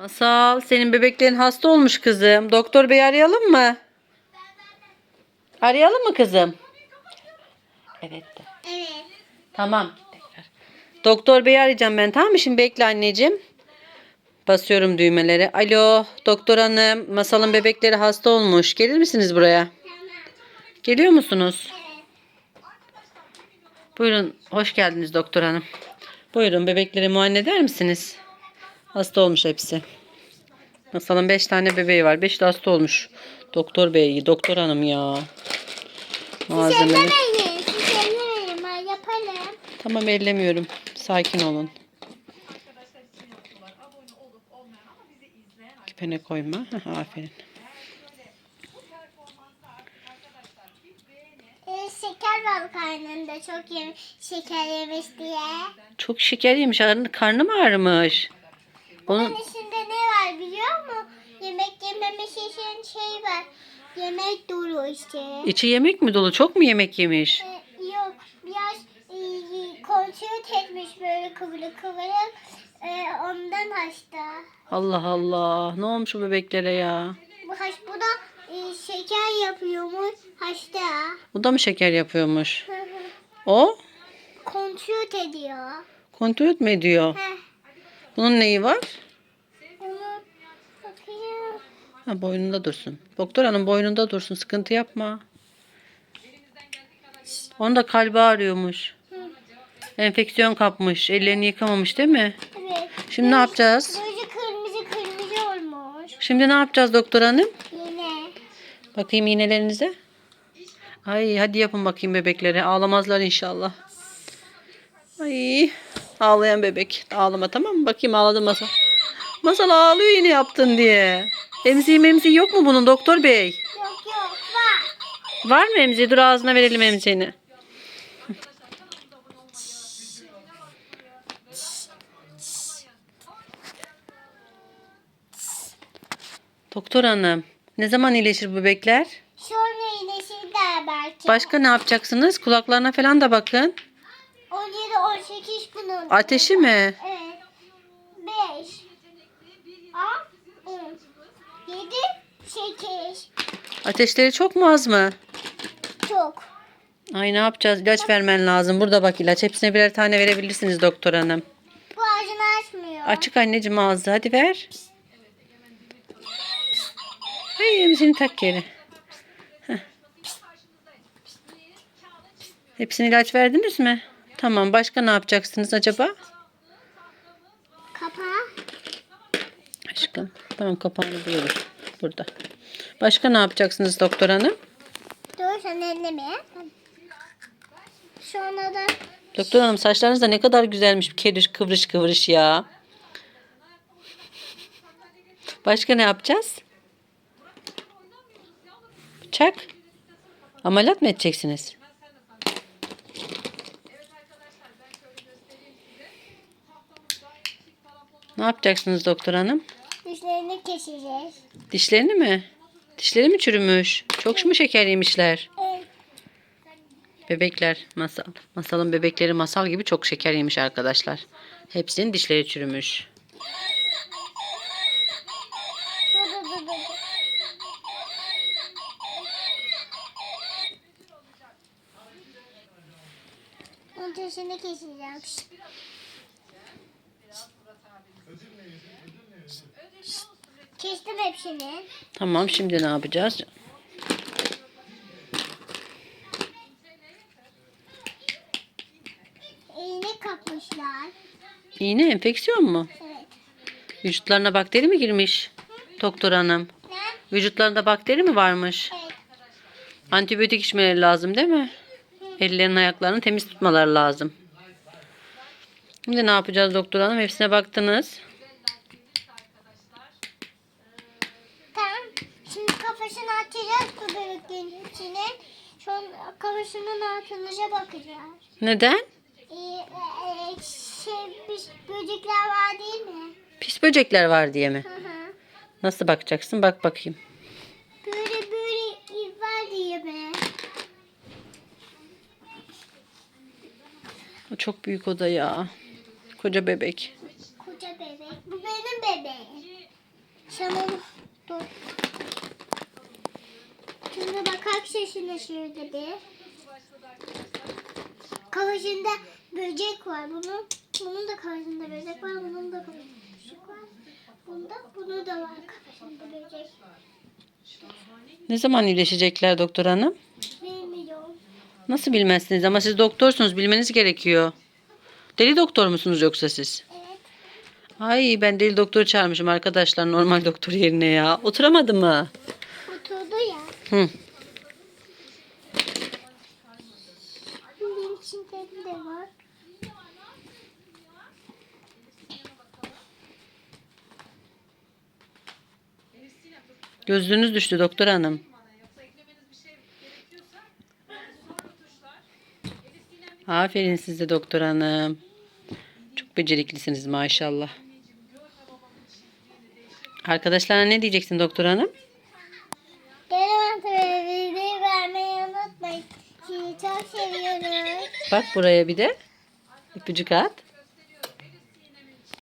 Masal senin bebeklerin hasta olmuş kızım. Doktor bey arayalım mı? Arayalım mı kızım? Evet de. Evet. Tamam. Tekrar. Doktor beyi arayacağım ben tamam mı? Şimdi bekle anneciğim. Basıyorum düğmelere. Alo doktor hanım. Masalın bebekleri hasta olmuş. Gelir misiniz buraya? Geliyor musunuz? Buyurun. Hoş geldiniz doktor hanım. Buyurun bebekleri muayene eder misiniz? Hasta olmuş hepsi. Masalın 5 tane bebeği var. 5 de hasta olmuş. Doktor bey, doktor hanım ya. Malzemeler. Ellemeyin. Siz ellemeyin. Ben yaparım. Tamam ellemiyorum. Sakin olun. Küpene koyma. Hah, Aferin. Ee, şeker var karnında. Çok yem şeker yemiş diye. Çok şeker yemiş. Karnı mı ağrımış? Bunun Onun içinde ne var biliyor musun? Yemek yememesi için şey var. Yemek dolu işte. içi yemek mi dolu? Çok mu yemek yemiş? Ee, yok biraz e, kontrol etmiş böyle kıvırık kıvırık. Ee, ondan hasta. Allah Allah. Ne olmuş bu bebeklere ya? Bu haş bu da e, şeker yapıyormuş hasta. Bu da mı şeker yapıyormuş? Hı hı. O kontrol ediyor. kontrol mü ediyor? Heh, Bunun neyi var? onu. Ha, boynunda dursun. Doktor hanım boynunda dursun. Sıkıntı yapma. Onun da kalbi ağrıyormuş. Enfeksiyon kapmış. Ellerini yıkamamış değil mi? Evet. Şimdi ne yapacağız? Gözü kırmızı kırmızı olmuş. Şimdi ne yapacağız doktor hanım? Yine. Bakayım iğnelerinize. Ay hadi yapın bakayım bebeklere. Ağlamazlar inşallah. Ay ağlayan bebek. Ağlama tamam mı? Bakayım ağladı masal. Masal ağlıyor yine yaptın diye. Emziği memziği yok mu bunun doktor bey? Yok yok var. Var mı emziği? Dur ağzına verelim emziğini. Doktor hanım, ne zaman iyileşir bu bebekler? Sonra iyileşir de belki. Başka ne yapacaksınız? Kulaklarına falan da bakın. 17 18 bunun. Ateşi mi? Evet. 5 6 7 8 Ateşleri çok mu az mı? Çok. Ay ne yapacağız? İlaç vermen lazım. Burada bak ilaç. Hepsine birer tane verebilirsiniz doktor hanım. Bu ağzını açmıyor. Açık anneciğim ağzı. Hadi ver. Ay emzini tak geri. Heh. Hepsine ilaç verdiniz mi? Tamam. Başka ne yapacaksınız acaba? Kapağı. Aşkım. Tamam kapağını buluyoruz. Burada. Başka ne yapacaksınız doktor hanım? Dur sen elleme. Sonra da Doktor hanım saçlarınız da ne kadar güzelmiş. Keriş kıvrış kıvrış ya. Başka ne yapacağız? Bıçak. Ameliyat mı edeceksiniz? Ne yapacaksınız doktor hanım? dişlerini keseceğiz. Dişlerini mi? Dişleri mi çürümüş? Çok mu şeker yemişler? Evet. Bebekler masal. Masalın bebekleri masal gibi çok şeker yemiş arkadaşlar. Hepsinin dişleri çürümüş. Onun dişini keseceğim. Kestim hepsini. Tamam şimdi ne yapacağız? İğne kapmışlar. İğne enfeksiyon mu? Evet. Vücutlarına bakteri mi girmiş? Doktor hanım. Ne? Vücutlarında bakteri mi varmış? Evet. Antibiyotik içmeleri lazım değil mi? Ellerini ayaklarını temiz tutmaları lazım. Şimdi ne yapacağız doktor hanım? Hepsine baktınız. Tamam. Şimdi kafasını açacağız bu bebeklerin içine. Sonra kafasının altınıza bakacağız. Neden? Ee, e, şey, biz böcekler var değil mi? Pis böcekler var diye mi? Hı hı. Nasıl bakacaksın? Bak bakayım. Böyle böyle var diye mi? O çok büyük oda ya. Koca bebek. Koca bebek. Bu benim bebeğim. Şamın dur. Sesine şöyle bir. Kavacında böcek var. Bunun bunun da kavacında böcek var. Bunun da böcek var. Bunda bunu da var kafasında böcek. Ne zaman iyileşecekler doktor hanım? Bilmiyorum. Nasıl bilmezsiniz ama siz doktorsunuz bilmeniz gerekiyor. Deli doktor musunuz yoksa siz? Evet. Ay ben deli doktor çağırmışım arkadaşlar normal doktor yerine ya. Oturamadı mı? Oturdu ya. Hı. İçinde de var. Gözlüğünüz düştü doktor hanım. Aferin size doktor hanım. Çok beceriklisiniz maşallah. Arkadaşlarına ne diyeceksin doktor hanım? Gelin videoyu vermeyi unutmayın. Sizi çok seviyoruz. Bak buraya bir de. Öpücük at.